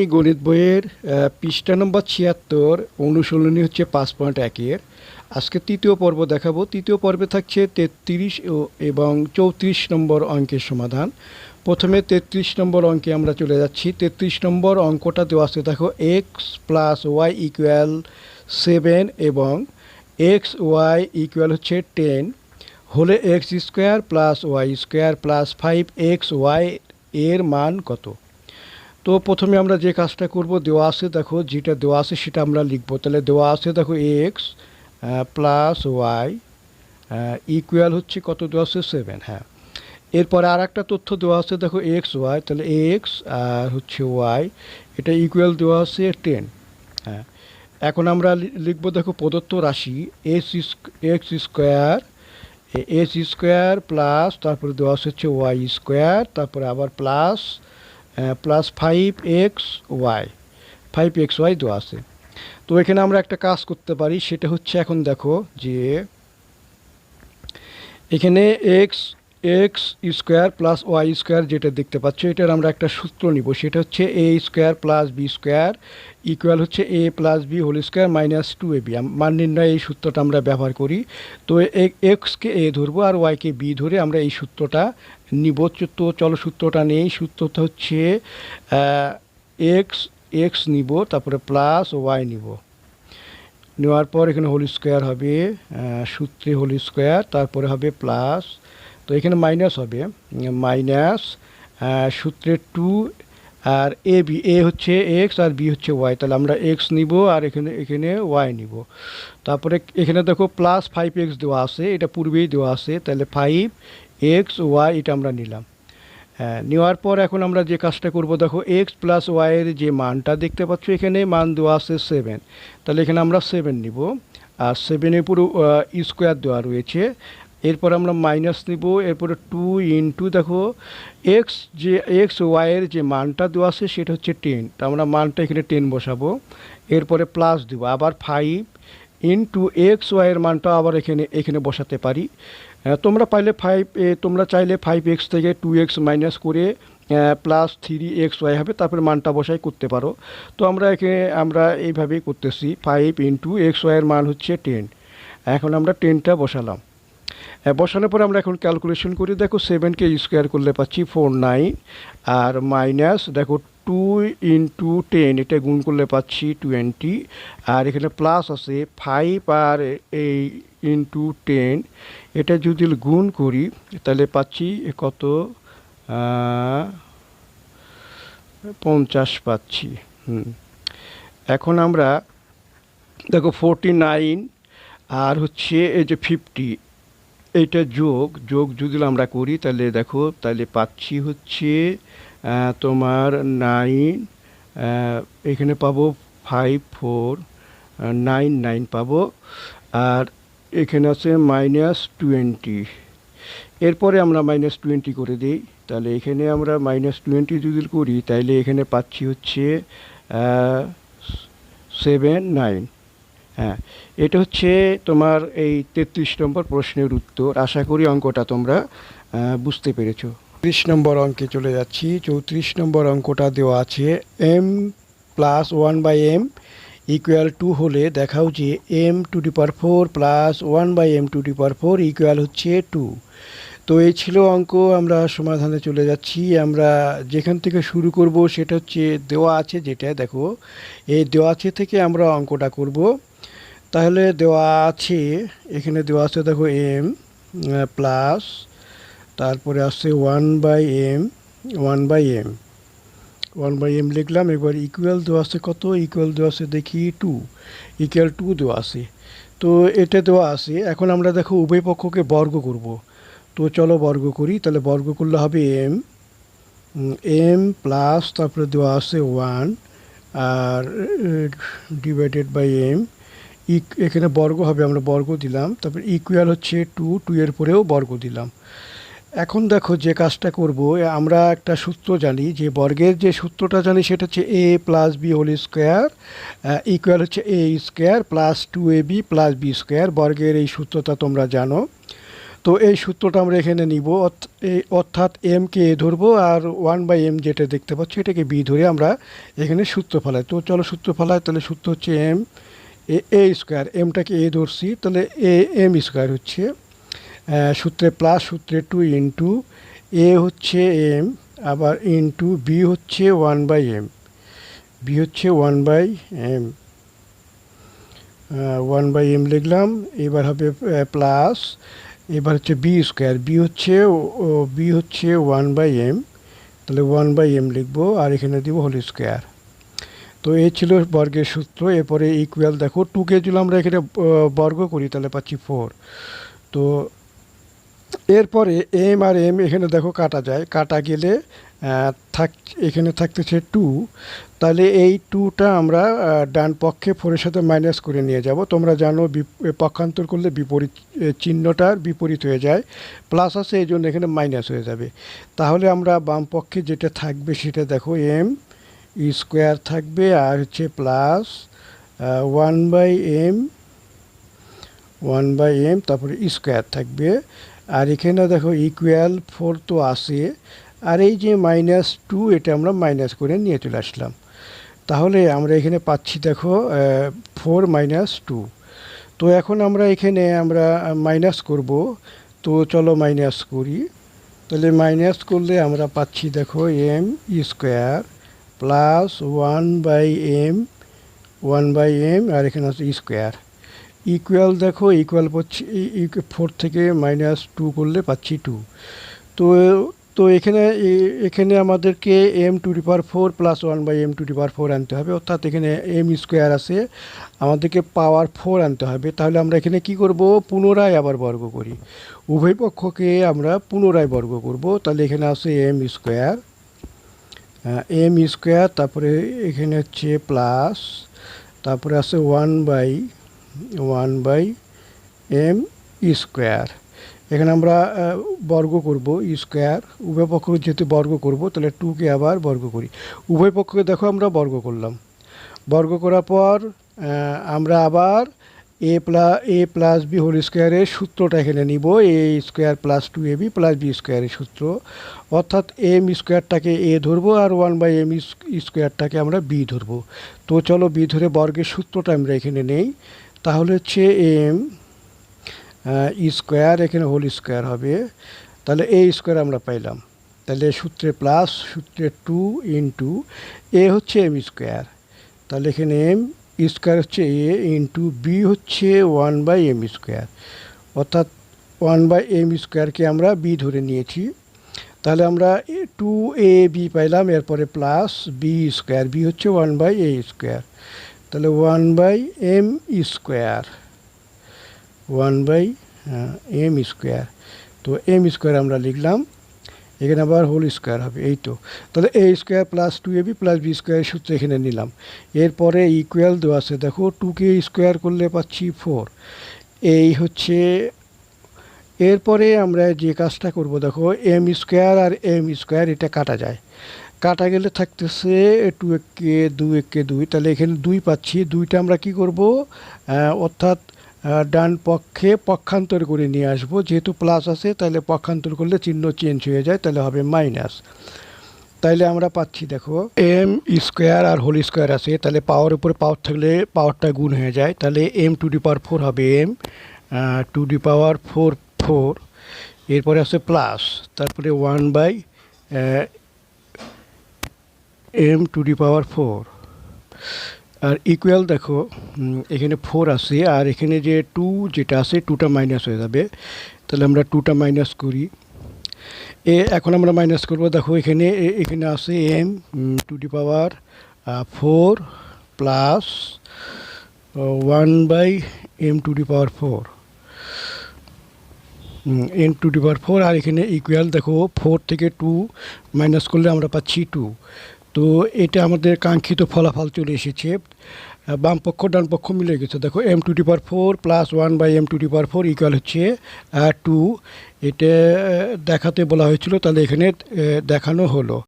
এই গণিত বইয়ের পৃষ্ঠা নম্বর ছিয়াত্তর, অনুশীলনী হচ্ছে পাঁচ পয়েন্ট একের আজকে তৃতীয় পর্ব দেখাবো। তৃতীয় পর্বে থাকছে তেত্রিশ এবং চৌত্রিশ নম্বর অঙ্কের সমাধান। প্রথমে তেত্রিশ নম্বর অঙ্কে আমরা চলে যাচ্ছি। তেত্রিশ নম্বর অঙ্কটা দেওয়া আছে, দেখো X plus Y equal seven এবং এক্স ওয়াই ইকুয়াল হচ্ছে টেন হলে X square plus Y square plus five X Y এর মান কত? তো প্রথমে আমরা যে কাজটা করব, দেওয়া আছে দেখো, যেটা দেওয়া আছে সেটা আমরা লিখব। তাহলে দেওয়া আছে দেখো এক্স প্লাস ওয়াই ইকুয়াল হচ্ছে কত দেওয়া আছে? সেভেন হ্যাঁ। এরপরে আর একটা তথ্য দেওয়া আছে দেখো এক্স ওয়াই তাহলে এক্স আর হচ্ছে ওয়াই এটা ইকুয়াল দেওয়া আছে টেন হ্যাঁ। এখন আমরা লিখব দেখো প্রদত্ত রাশি S X square S square plus তারপরে দেওয়া আছে হচ্ছে ওয়াই স্কোয়ার তারপরে আবার plus plus five X Y five X Y দেওয়া আছে। তো এখানে আমরা একটা কাজ করতে পারি, সেটা হচ্ছে এখন দেখো যে এখানে X X square plus Y square যেটা দেখতে পাচ্ছ, এটার আমরা একটা সূত্র নিব। সেটা হচ্ছে A square plus B square equal হচ্ছে A plus B whole square minus two A B মান নির্ণয় এই সূত্রটা আমরা ব্যবহার করি। তো এক্সকে এ ধরবো আর ওয়াইকে বি ধরে আমরা এই সূত্রটা নিব চ- তো চলো সূত্রটা নেই। সূত্রটা হচ্ছে এক্স এক্স নিব, তারপরে প্লাস ওয়াই নিব। নেওয়ার পর এখানে হোল স্কোয়ার হবে সূত্রে হোল স্কোয়ার তারপরে হবে প্লাস তো এখানে মাইনাস হবে। মাইনাস সূত্রে two R A B A হচ্ছে এক্স আর বি হচ্ছে ওয়াই তাহলে আমরা এক্স নিব, আর এখানে এখানে ওয়াই নিব। তারপরে এখানে দেখো প্লাস ফাইভ এক্স দেওয়া আছে, এটা পূর্বেই দেওয়া আছে। তাহলে ফাইভ এক্স ওয়াই এটা আমরা নিলাম। হ্যাঁ নেওয়ার পর এখন আমরা যে কাজটা করব, দেখো এক্স প্লাস ওয়াইয়ের যে মানটা দেখতে পাচ্ছ এখানে, মান দেওয়া আছে সেভেন তাহলে এখানে আমরা সেভেন নিব। আর সেভেনের পুরো স্কোয়ার দেওয়া রয়েছে। এরপর আমরা মাইনাস নিব। এরপরে টু ইন্টু দেখো এক্স যে এক্স ওয়াইয়ের যে মানটা দেওয়া আছে, সেটা হচ্ছে টেন তা আমরা মানটা এখানে টেন বসাবো। এরপরে প্লাস দিব। আবার ফাইভ ইন্টু এক্স ওয়াইয়ের মানটা আবার এখানে এখানে বসাতে পারি। তোমরা পাইলে ফাইভ তোমরা চাইলে ফাইভ এক্স থেকে টু এক্স মাইনাস করে প্লাস থ্রি এক্স ওয়াই হবে তারপরে মানটা বসাই করতে পারো। তো আমরা এখানে আমরা এইভাবেই করতেছি ফাইভ ইন্টু এক্স ওয়াইয়ের মান হচ্ছে টেন এখন আমরা টেনটা বসালাম। হ্যাঁ, বসানোর পরে আমরা এখন ক্যালকুলেশন করি দেখো সেভেনকে স্কোয়ার করলে পাচ্ছি ফোর নাইন আর মাইনাস দেখো টু ইন্টু টেন এটা গুণ করলে পাচ্ছি টোয়েন্টি আর এখানে প্লাস আছে ফাইভ আর এই ইন্টু টেন এটা যদি গুণ করি, তাহলে পাচ্ছি কত? পঞ্চাশ পাচ্ছি এখন আমরা দেখো ফোরটি নাইন আর হচ্ছে এই যে ফিফটি এইটা যোগ যোগ যদি আমরা করি, তাহলে দেখো, তাহলে পাচ্ছি হচ্ছে তোমার নাইন এখানে পাবো ফাইভ ফোর নাইন নাইন পাবো। আর এখানে আছে মাইনাস টোয়েন্টি এরপরে আমরা মাইনাস টোয়েন্টি করে দিই। তাহলে এখানে আমরা মাইনাস টোয়েন্টি যদি করি, তাহলে এখানে পাচ্ছি হচ্ছে সেভেন নাইন হ্যাঁ এটা হচ্ছে তোমার এই তেত্রিশ নম্বর প্রশ্নের উত্তর। আশা করি অঙ্কটা তোমরা বুঝতে পেরেছ। ত্রিশ নম্বর অঙ্কে চলে যাচ্ছি। চৌত্রিশ নম্বর অঙ্কটা দেওয়া আছে M plus one by M equal two হলে দেখাও যে M to the power four plus one by M to the power four equal হচ্ছে টু তো এই ছিল অঙ্ক, আমরা সমাধানে চলে যাচ্ছি। আমরা যেখান থেকে শুরু করব সেটা হচ্ছে দেওয়া আছে যেটা, দেখো, এই দেওয়া আছে থেকে আমরা অঙ্কটা করব। তাহলে দেওয়া আছে, এখানে দেওয়া আছে দেখো এম প্লাস তারপরে আসছে one by M one by M one by M লিখলাম, এবার ইকুয়াল দেওয়া আছে কত? ইকুয়াল দেওয়া আছে দেখি টু ইকুয়াল টু দেওয়া আছে। তো এটা দেওয়া আছে। এখন আমরা দেখো উভয় পক্ষকে বর্গ করব। তো চলো বর্গ করি, তাহলে বর্গ করলে হবে এম এম প্লাস তারপরে দেওয়া আছে ওয়ান আর ডিভাইডেড বাই এম ইক এখানে বর্গ হবে, আমরা বর্গ দিলাম। তারপরে ইকুয়াল হচ্ছে টু টু এর পরেও বর্গ দিলাম। এখন দেখো যে কাজটা করব আমরা একটা সূত্র জানি যে বর্গের যে সূত্রটা জানি সেটা হচ্ছে A plus B whole square equal হচ্ছে A square plus two A B plus B square বর্গের এই সূত্রটা তোমরা জানো। তো এই সূত্রটা আমরা এখানে নিব অর্থাৎ এম কে এ ধরবো আর ওয়ান বাই এম যেটা দেখতে পাচ্ছি এটাকে বি ধরে আমরা এখানে সূত্র ফেলাই। তো চলো সূত্র ফেলাই, তাহলে সূত্র হচ্ছে এম এ স্কোয়ার এমটাকে এ ধরছি, তাহলে এ এম স্কোয়ার হচ্ছে সূত্রে প্লাস, সূত্রে টু ইন্টু এ হচ্ছে এম, আবার ইন্টু বি হচ্ছে ওয়ান বাই এম। বি হচ্ছে one by M. One by M লিখলাম, এবার হবে প্লাস, এবার হচ্ছে বি স্কোয়ার। বি হচ্ছে বি হচ্ছে ওয়ান বাই এম, তাহলে ওয়ান বাই এম লিখব, আর এখানে দিব হোল স্কোয়ার। তো এই ছিল বর্গের সূত্র, এরপরে ইকুয়াল দেখো টুকে যদি আমরা এখানে বর্গ করি, তাহলে পাচ্ছি ফোর তো এরপরে এম আর এম, এখানে দেখো কাটা যায়। কাটা গেলে থাক, এখানে থাকতেছে টু তাহলে এই টুটা আমরা ডান পক্ষে ফোরের সাথে মাইনাস করে নিয়ে যাব। তোমরা জানো পক্ষান্তর করলে বিপরীত চিহ্নটার বিপরীত হয়ে যায়। প্লাস আছে, এই জন্য এখানে মাইনাস হয়ে যাবে। তাহলে আমরা বাম পক্ষে যেটা থাকবে সেটা দেখো এম স্কোয়ার থাকবে আর হচ্ছে plus one by M one by M তারপরে স্কোয়ার থাকবে। আর এখানে দেখো ইকুয়াল ফোর তো আসে আর এই যে মাইনাস টু এটা আমরা মাইনাস করে নিয়ে চলে আসলাম। তাহলে আমরা এখানে পাচ্ছি দেখো ফোর মাইনাস টু তো এখন আমরা এখানে আমরা মাইনাস করব। তো চলো মাইনাস করি। তাহলে মাইনাস করলে আমরা পাচ্ছি দেখো M square plus one by M one by M আর এখানে আছে স্কোয়ার ইকুয়াল দেখো ইকুয়াল পাচ্ছি ফোর থেকে মাইনাস টু করলে পাচ্ছি টু তো তো এখানে এখানে আমাদেরকে M to the four plus one by M to the four আনতে হবে। অর্থাৎ এখানে এম স্কোয়ার আছে, আমাদেরকে পাওয়ার ফোর আনতে হবে। তাহলে আমরা এখানে কি করব? পুনরায় আবার বর্গ করি। উভয় পক্ষকে আমরা পুনরায় বর্গ করব। তাহলে এখানে আছে এম স্কোয়ার এম স্কোয়ার তারপরে এখানে হচ্ছে প্লাস তারপরে আছে one by one by M square. এখানে আমরা বর্গ করব স্কোয়ার। উভয় পক্ষকে যেহেতু বর্গ করব, তাহলে টুকে আবার বর্গ করি। উভয় পক্ষকে দেখো আমরা বর্গ করলাম। বর্গ করার পর আমরা আবার A plus A plus B whole স্কোয়ারের সূত্রটা এখানে নিব। A square plus two A B plus B স্কোয়ারের সূত্র। অর্থাৎ এম স্কোয়ারটাকে এ ধরবো আর ওয়ান বাই এম স্কোয়ারটাকে আমরা বি ধরবো। তো চলো বি ধরে বর্গের সূত্রটা আমরা এখানে নেই। তাহলে হচ্ছে এম ই স্কোয়ার এখানে হোল স্কোয়ার হবে। তাহলে এ স্কোয়ার আমরা পাইলাম। তাহলে সূত্রে প্লাস সূত্রে টু ইন্টু এ হচ্ছে এম স্কোয়ার তাহলে এখানে এম স্কোয়ার হচ্ছে এ ইন্টু বি হচ্ছে ওয়ান বাই এম স্কোয়ার অর্থাৎ ওয়ান বাই এম স্কোয়ারকে আমরা বি ধরে নিয়েছি। তাহলে আমরা টু এ বি পাইলাম, এরপরে প্লাস বি স্কোয়ার বি হচ্ছে ওয়ান বাই এ স্কোয়ার তাহলে one by M square, one by M square. তো এম স্কোয়ার আমরা লিখলাম, এখানে আবার হোল স্কোয়ার হবে, এই তো। তাহলে A square plus two A B plus B square সূত্র এখানে নিলাম। এরপরে ইকুয়াল দেওয়া আছে, দেখো টুকে স্কোয়ার করলে পাচ্ছি ফোর এই হচ্ছে, এরপরে আমরা যে কাজটা করব, দেখো এম স্কোয়ার আর এম স্কোয়ার, এটা কাটা যায়। কাটা গেলে থাকতেছে টু একে দুই একে, দুই। তাহলে এখানে দুই পাচ্ছি। দুইটা আমরা কি করব? অর্থাৎ ডান পক্ষে পক্ষান্তর করে নিয়ে আসব। যেহেতু প্লাস আছে, তাহলে পক্ষান্তর করলে চিহ্ন চেঞ্জ হয়ে যায়, তাহলে হবে মাইনাস তাইলে আমরা পাচ্ছি, দেখো এম স্কোয়ার আর হোল স্কোয়ার আছে। তাহলে পাওয়ার উপরে পাওয়ার থাকলে পাওয়ারটা গুণ হয়ে যায়। তাহলে M to the power four হবে M to the power four four এরপরে আছে প্লাস তারপরে one by M to the power four R equal দেখো এখানে ফোর আছে, আর এখানে যে টু যেটা আছে টুটা মাইনাস হয়ে যাবে। তাহলে আমরা টুটা মাইনাস করি। এ, এখন আমরা মাইনাস করব। দেখো, এখানে এখানে আছে M to the power four plus one by M to the power four M to the power four আর এখানে ইকুয়াল দেখো ফোর থেকে টু মাইনাস করলে আমরা পাচ্ছি টু তো এটা আমাদের কাঙ্ক্ষিত ফলাফল চলে এসেছে। বাম পক্ষ, ডান পক্ষ মিলে গেছে। দেখো M to the power four plus one by M to the power four equal হচ্ছে টু এটা দেখাতে বলা হয়েছিল, তাহলে এখানে দেখানো হলো।